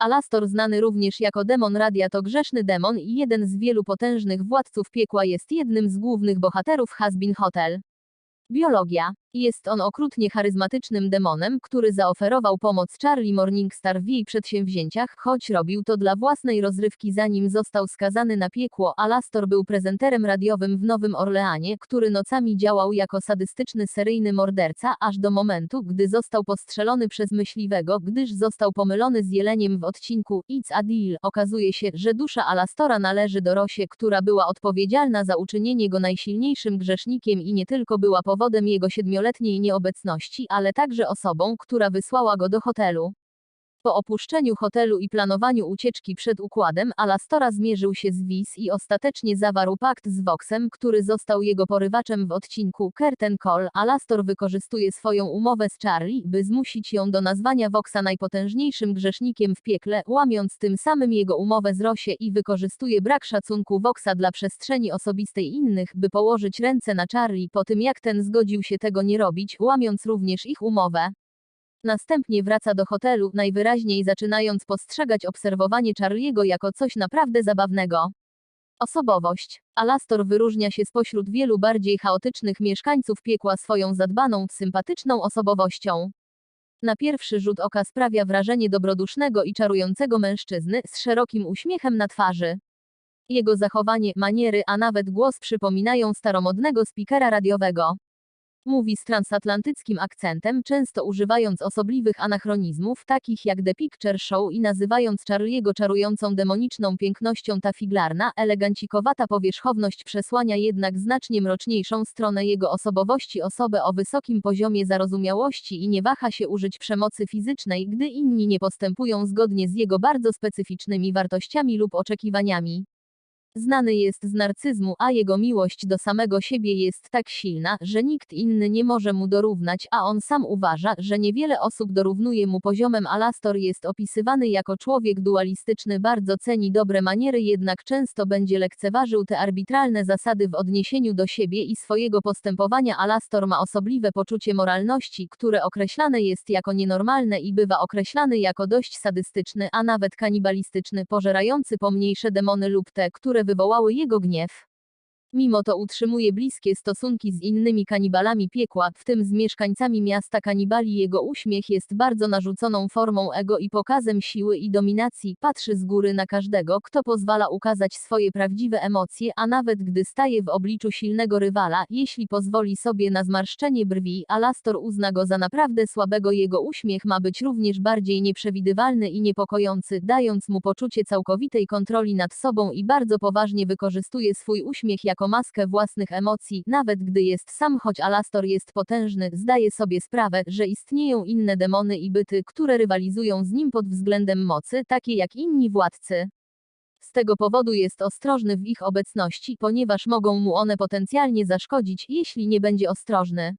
Alastor znany również jako demon radia to grzeszny demon i jeden z wielu potężnych władców piekła jest jednym z głównych bohaterów Hasbin Hotel. Biologia. Jest on okrutnie charyzmatycznym demonem, który zaoferował pomoc Charlie Morningstar w jej przedsięwzięciach, choć robił to dla własnej rozrywki zanim został skazany na piekło. Alastor był prezenterem radiowym w Nowym Orleanie, który nocami działał jako sadystyczny seryjny morderca, aż do momentu, gdy został postrzelony przez myśliwego, gdyż został pomylony z jeleniem w odcinku It's a Deal. Okazuje się, że dusza Alastora należy do Rosie, która była odpowiedzialna za uczynienie go najsilniejszym grzesznikiem i nie tylko była powodem jego siedmioletniej nieobecności, ale także osobą, która wysłała go do hotelu. Po opuszczeniu hotelu i planowaniu ucieczki przed układem, Alastora zmierzył się z Wiz i ostatecznie zawarł pakt z Voxem, który został jego porywaczem w odcinku Curtain Call. Alastor wykorzystuje swoją umowę z Charlie, by zmusić ją do nazwania Voxa najpotężniejszym grzesznikiem w piekle, łamiąc tym samym jego umowę z Rosie i wykorzystuje brak szacunku Voxa dla przestrzeni osobistej innych, by położyć ręce na Charlie po tym jak ten zgodził się tego nie robić, łamiąc również ich umowę. Następnie wraca do hotelu, najwyraźniej zaczynając postrzegać obserwowanie Charliego jako coś naprawdę zabawnego. Osobowość. Alastor wyróżnia się spośród wielu bardziej chaotycznych mieszkańców piekła swoją zadbaną, sympatyczną osobowością. Na pierwszy rzut oka sprawia wrażenie dobrodusznego i czarującego mężczyzny z szerokim uśmiechem na twarzy. Jego zachowanie, maniery, a nawet głos przypominają staromodnego spikera radiowego. Mówi z transatlantyckim akcentem, często używając osobliwych anachronizmów, takich jak The Picture Show i nazywając Charliego czarującą demoniczną pięknością ta figlarna, elegancikowata powierzchowność przesłania jednak znacznie mroczniejszą stronę jego osobowości osobę o wysokim poziomie zarozumiałości i nie waha się użyć przemocy fizycznej, gdy inni nie postępują zgodnie z jego bardzo specyficznymi wartościami lub oczekiwaniami. Znany jest z narcyzmu, a jego miłość do samego siebie jest tak silna, że nikt inny nie może mu dorównać, a on sam uważa, że niewiele osób dorównuje mu poziomem. Alastor jest opisywany jako człowiek dualistyczny, bardzo ceni dobre maniery, jednak często będzie lekceważył te arbitralne zasady w odniesieniu do siebie i swojego postępowania. Alastor ma osobliwe poczucie moralności, które określane jest jako nienormalne i bywa określany jako dość sadystyczny, a nawet kanibalistyczny, pożerający pomniejsze demony lub te, które wywołały jego gniew. Mimo to utrzymuje bliskie stosunki z innymi kanibalami piekła, w tym z mieszkańcami miasta kanibali. Jego uśmiech jest bardzo narzuconą formą ego i pokazem siły i dominacji, patrzy z góry na każdego, kto pozwala ukazać swoje prawdziwe emocje, a nawet gdy staje w obliczu silnego rywala, jeśli pozwoli sobie na zmarszczenie brwi, Alastor uzna go za naprawdę słabego. Jego uśmiech ma być również bardziej nieprzewidywalny i niepokojący, dając mu poczucie całkowitej kontroli nad sobą i bardzo poważnie wykorzystuje swój uśmiech jako jako maskę własnych emocji, nawet gdy jest sam, choć Alastor jest potężny, zdaje sobie sprawę, że istnieją inne demony i byty, które rywalizują z nim pod względem mocy, takie jak inni władcy. Z tego powodu jest ostrożny w ich obecności, ponieważ mogą mu one potencjalnie zaszkodzić, jeśli nie będzie ostrożny.